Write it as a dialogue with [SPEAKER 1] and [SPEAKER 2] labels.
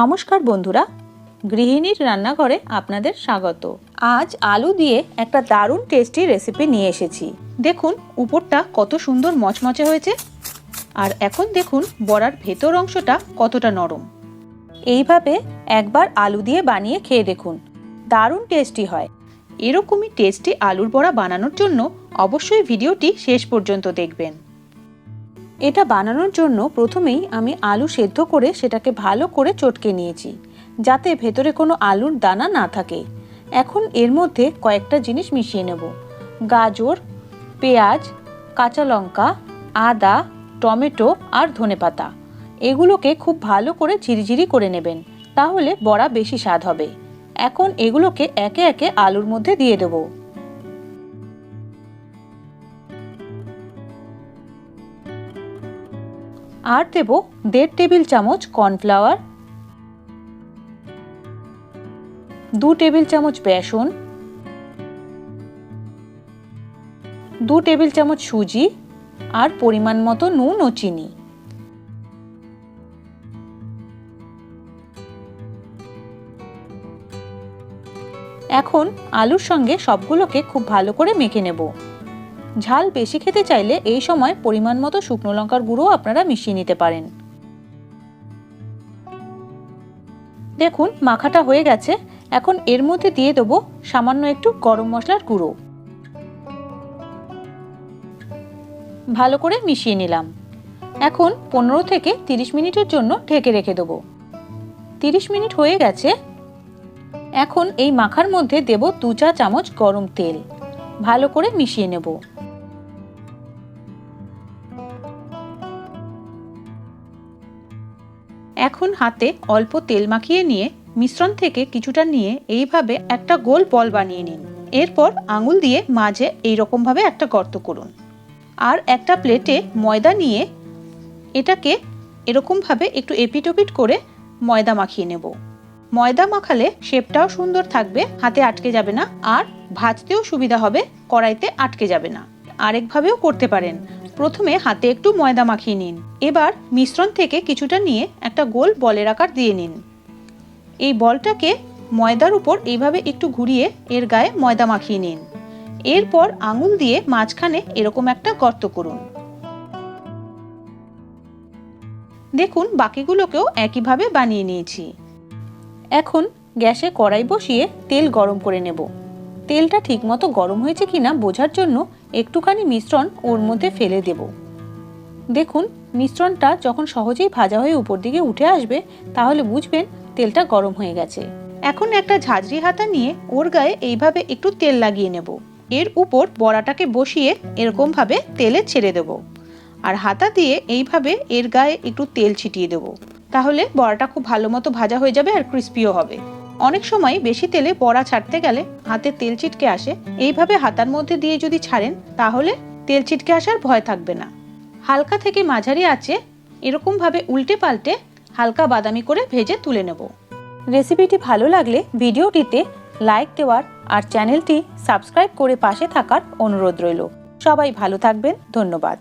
[SPEAKER 1] নমস্কার বন্ধুরা, গৃহিণীর রান্নাঘরে আপনাদের স্বাগত। আজ আলু দিয়ে একটা দারুণ টেস্টি রেসিপি নিয়ে এসেছি। দেখুন, উপরটা কত সুন্দর মচমচে হয়েছে, আর এখন দেখুন বড়ার ভেতর অংশটা কতটা নরম। এইভাবে একবার আলু দিয়ে বানিয়ে খেয়ে দেখুন, দারুণ টেস্টি হয়। এরকমই টেস্টি আলুর বড়া বানানোর জন্য অবশ্যই ভিডিওটি শেষ পর্যন্ত দেখবেন। এটা বানানোর জন্য প্রথমেই আমি আলু সেদ্ধ করে সেটাকে ভালো করে চটকে নিয়েছি, যাতে ভেতরে কোনো আলুর দানা না থাকে। এখন এর মধ্যে কয়েকটা জিনিস মিশিয়ে নেব। গাজর, পেঁয়াজ, কাঁচা লঙ্কা, আদা, টমেটো আর ধনেপাতা এগুলোকে খুব ভালো করে ঝিরিঝিরি করে নেবেন, তাহলে বড়া বেশি স্বাদ হবে। এখন এগুলোকে একে একে আলুর মধ্যে দিয়ে দেবো। আর দেব দেড় টেবিল চামচ কর্নফ্লাওয়ার, দু টেবিল চামচ বেসন, দু টেবিল চামচ সুজি আর পরিমাণ মতো নুন ও চিনি। এখন আলুর সঙ্গে সবগুলোকে খুব ভালো করে মেখে নেব। ঝাল বেশি খেতে চাইলে এই সময় পরিমাণ মতো শুকনো লঙ্কার গুঁড়ো আপনারা মিশিয়ে নিতে পারেন। দেখুন, মাখাটা হয়ে গেছে। এখন এর মধ্যে দিয়ে দেবো সামান্য একটু গরম মশলার গুঁড়ো। ভালো করে মিশিয়ে নিলাম। এখন পনেরো থেকে তিরিশ মিনিটের জন্য ঢেকে রেখে দেবো। তিরিশ মিনিট হয়ে গেছে। এখন এই মাখার মধ্যে দেব দু চা চামচ গরম তেল। ভালো করে মিশিয়ে নেব। এখন হাতে অল্প তেল মাখিয়ে নিয়ে মিশ্রণ থেকে কিছুটা নিয়ে এইভাবে একটা গোল বল বানিয়ে নিন। এরপর আঙুল দিয়ে মাঝে এইরকমভাবে একটা গর্ত করুন। আর একটা প্লেটে ময়দা নিয়ে এটাকে এরকমভাবে একটু এপিটোপিট করে ময়দা মাখিয়ে নেব। ময়দা মাখালে শেপটাও সুন্দর থাকবে, হাতে আটকে যাবে না, আর ভাজতেও সুবিধা হবে, কড়াইতে আটকে যাবে না। আরেকভাবেও করতে পারেন। প্রথমে হাতে একটু ময়দা মাখিয়ে নিন। এবার মিশ্রণ থেকে কিছুটা নিয়ে একটা গোল বলের আকার দিয়ে নিন। এই বলটাকে ময়দার উপর এইভাবে একটু ঘুরিয়ে এর গায়ে ময়দা মাখিয়ে নিন। এরপর আঙুল দিয়ে মাঝখানে এরকম একটা গর্ত করুন। দেখুন, বাকিগুলোকেও একইভাবে বানিয়ে নিয়েছি। এখন গ্যাসে কড়াই বসিয়ে তেল গরম করে নেব। তেলটা ঠিকমতো গরম হয়েছে কিনা বোঝার জন্য একটুখানি মিশ্রণ ওর মধ্যে ফেলে দেব। দেখুন, মিশ্রণটা যখন সহজেই ভাজা হয়ে উপর দিকে উঠে আসবে, তাহলে বুঝবেন তেলটা গরম হয়ে গেছে। এখন একটা ঝাঁঝরি হাতা নিয়ে ওর গায়ে এইভাবে একটু তেল লাগিয়ে নেব। এর উপর বড়াটাকে বসিয়ে এরকমভাবে তেলে ছেড়ে দেব। আর হাতা দিয়ে এইভাবে এর গায়ে একটু তেল ছিটিয়ে দেবো। তাহলে বড়াটা খুব ভালো মতো ভাজা হয়ে যাবে আর ক্রিস্পিও হবে। অনেক সময় বেশি তেলে বড়া ছাড়তে গেলে হাতে তেল ছিটকে আসে। এইভাবে হাতার মধ্যে দিয়ে যদি ছাড়েন, তাহলে তেল ছিটকে আসার ভয় থাকবে না। হালকা থেকে মাঝারি আছে এরকমভাবে উল্টে পাল্টে হালকা বাদামি করে ভেজে তুলে নেব। রেসিপিটি ভালো লাগলে ভিডিওটিতে লাইক দেওয়ার আর চ্যানেলটি সাবস্ক্রাইব করে পাশে থাকার অনুরোধ রইল। সবাই ভালো থাকবেন, ধন্যবাদ।